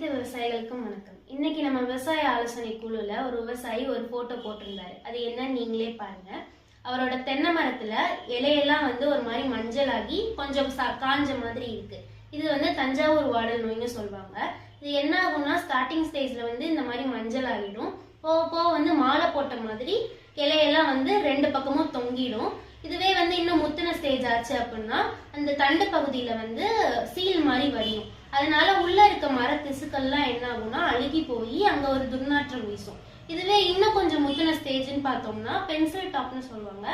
அனைத்து விவசாயிகளுக்கும் வணக்கம். இன்னைக்கு நம்ம விவசாய ஆலோசனை குழுல ஒரு விவசாயி ஒரு போட்டோ போட்டிருந்தாரு. அது என்னன்னு நீங்களே பாருங்க. அவரோட தென்னை மரத்துல இலையெல்லாம் வந்து ஒரு மாதிரி மஞ்சளாகி கொஞ்சம் சா- காஞ்ச மாதிரி இருக்கு. இது வந்து தஞ்சாவூர் வாடல் நோய்னு சொல்லுவாங்க. இது என்ன ஆகும்னா ஸ்டார்டிங் ஸ்டேஜ்ல வந்து இந்த மாதிரி மஞ்சள் ஆகிடும் போக போக வந்து மாலை போட்ட மாதிரி இலையெல்லாம் வந்து ரெண்டு பக்கமும் தொங்கிடும். இதுவே வந்து இன்னும் முத்தின ஸ்டேஜ் ஆச்சு அப்படின்னா அந்த தண்டு பகுதியில வந்து சீல் மாதிரி வரையும் அதனால உள்ள இருக்க மர திசுக்கள்லாம் என்ன ஆகும்னா அழுகி போய் அங்க ஒரு துர்நாற்றம் வீசும். இதுவே இன்னும் கொஞ்சம் முத்தின ஸ்டேஜ்னு பார்த்தோம்னா பென்சில் டாப்னு சொல்லுவாங்க.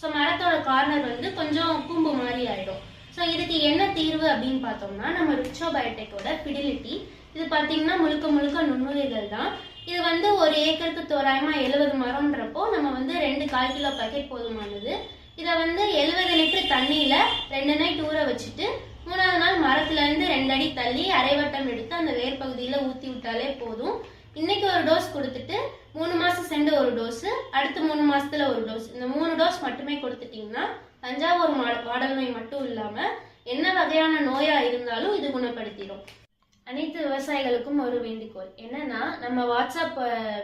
ஸோ மரத்தோட கார்னர் வந்து கொஞ்சம் கூம்பு மாதிரி ஆயிடும். ஸோ இதுக்கு என்ன தீர்வு அப்படின்னு பார்த்தோம்னா நம்ம ரிச்சோபயோட்டெக்கோட ஃபிடிலிட்டி இது பார்த்தீங்கன்னா முழுக்க முழுக்க நுண்ணுயிர்கள் தான். இது வந்து ஒரு ஏக்கருக்கு தோராயமா எழுபது மரம்ன்றப்போ நம்ம வந்து ரெண்டு கால் கிலோ பாக்கெட் போதுமானது. இதை வந்து எழுபது லிட்டர் தண்ணியில ரெண்டு நைட் ஊற வச்சுட்டு மூணாவது நாள் மரத்துல இருந்து ரெண்டு அடி தள்ளி அரைவட்டம் எடுத்து அந்த வேர் பகுதியில ஊத்தி விட்டாலே போதும். இன்னைக்கு ஒரு டோஸ் கொடுத்துட்டு மூணு மாசம் சென்று ஒரு டோஸ் அடுத்த மூணு மாசத்துல ஒரு டோஸ் இந்த மூணு டோஸ் மட்டுமே கொடுத்துட்டீங்கன்னா தஞ்சாவூர் மாட- பாடல் நோய் மட்டும் இல்லாம என்ன வகையான நோயா இருந்தாலும் இது குணப்படுத்திடும் அனைத்து விவசாயிகளுக்கும் ஒரு வேண்டுகோள். என்னன்னா நம்ம வாட்ஸ்அப்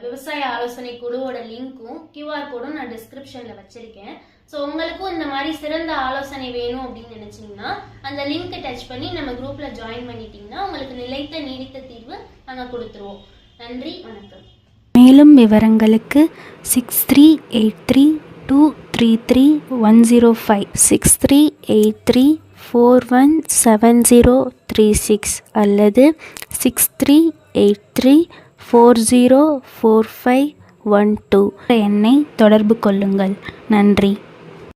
விவசாய ஆலோசனை குழுவோட லிங்க்கும் கியூஆர் கோடும் நான் டிஸ்கிரிப்ஷன்ல வச்சிருக்கேன். ஸோ உங்களுக்கும் இந்த மாதிரி சிறந்த ஆலோசனை வேணும் அப்படின்னு நினைச்சீங்கன்னா அந்த லிங்கை டச் பண்ணி நம்ம குரூப்ல ஜாயின் பண்ணிட்டீங்கன்னா உங்களுக்கு நிலைத்த நீடித்த தீர்வு நாங்கள் கொடுத்துருவோம். நன்றி வணக்கம். மேலும் விவரங்களுக்கு six three eight three two three three one zero five six three eight three four one seven zero three six அல்லது six three eight three four zero four five one two என்னை தொடர்பு கொள்ளுங்கள். நன்றி.